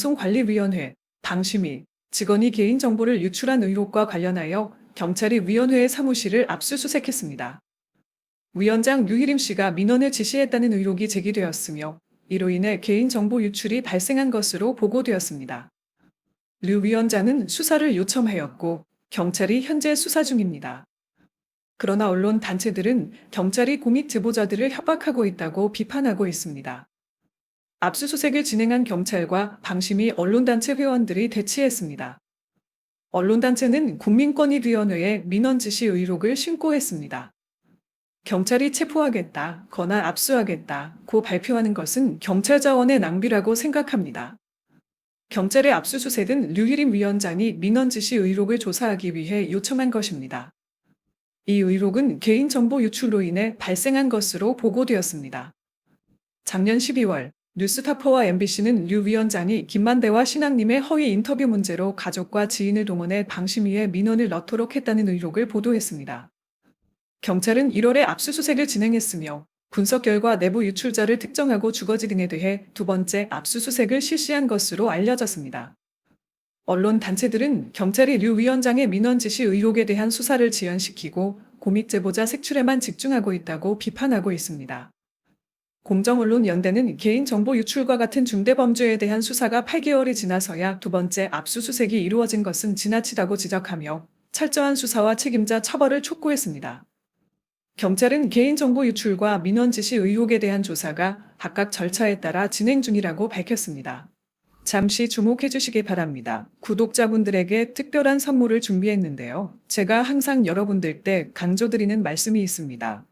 방송관리위원회, 방심위, 직원이 개인정보를 유출한 의혹과 관련하여 경찰이 위원회의 사무실을 압수수색했습니다. 위원장 류희림 씨가 민원을 지시했다는 의혹이 제기되었으며 이로 인해 개인정보 유출이 발생한 것으로 보고되었습니다. 류 위원장은 수사를 요청하였고 경찰이 현재 수사 중입니다. 그러나 언론 단체들은 경찰이 공익 제보자들을 협박하고 있다고 비판하고 있습니다. 압수수색을 진행한 경찰과 방심위 언론단체 회원들이 대치했습니다. 언론단체는 국민권익위원회에 민원 지시 의혹을 신고했습니다. 경찰이 체포하겠다, 거나 압수하겠다, 고 발표하는 것은 경찰 자원의 낭비라고 생각합니다. 경찰의 압수수색은 류희림 위원장이 민원 지시 의혹을 조사하기 위해 요청한 것입니다. 이 의혹은 개인정보 유출로 인해 발생한 것으로 보고되었습니다. 작년 12월 뉴스타파와 MBC는 류 위원장이 김만대와 신학님의 허위 인터뷰 문제로 가족과 지인을 동원해 방심위에 민원을 넣도록 했다는 의혹을 보도했습니다. 경찰은 1월에 압수수색을 진행했으며 분석 결과 내부 유출자를 특정하고 주거지 등에 대해 두 번째 압수수색을 실시한 것으로 알려졌습니다. 언론 단체들은 경찰이 류 위원장의 민원 지시 의혹에 대한 수사를 지연시키고 고믹 제보자 색출에만 집중하고 있다고 비판하고 있습니다. 공정언론연대는 개인정보 유출과 같은 중대 범죄에 대한 수사가 8개월이 지나서야 두 번째 압수수색이 이루어진 것은 지나치다고 지적하며 철저한 수사와 책임자 처벌을 촉구했습니다. 경찰은 개인정보 유출과 민원 지시 의혹에 대한 조사가 각각 절차에 따라 진행 중이라고 밝혔습니다. 잠시 주목해 주시기 바랍니다. 구독자분들에게 특별한 선물을 준비했는데요. 제가 항상 여러분들 때 강조드리는 말씀이 있습니다.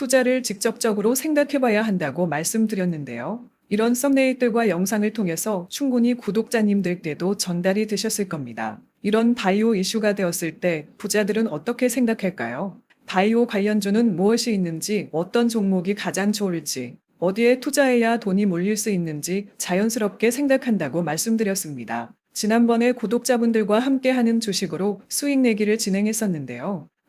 투자를 직접적으로 생각해봐야 한다고 말씀드렸는데요. 이런 썸네일들과 영상을 통해서 충분히 구독자님들께도 전달이 되셨을 겁니다. 이런 바이오 이슈가 되었을 때 부자들은 어떻게 생각할까요? 바이오 관련주는 무엇이 있는지, 어떤 종목이 가장 좋을지, 어디에 투자해야 돈이 몰릴 수 있는지 자연스럽게 생각한다고 말씀드렸습니다. 지난번에 구독자분들과 함께하는 주식으로 수익 내기를 진행했었는데요.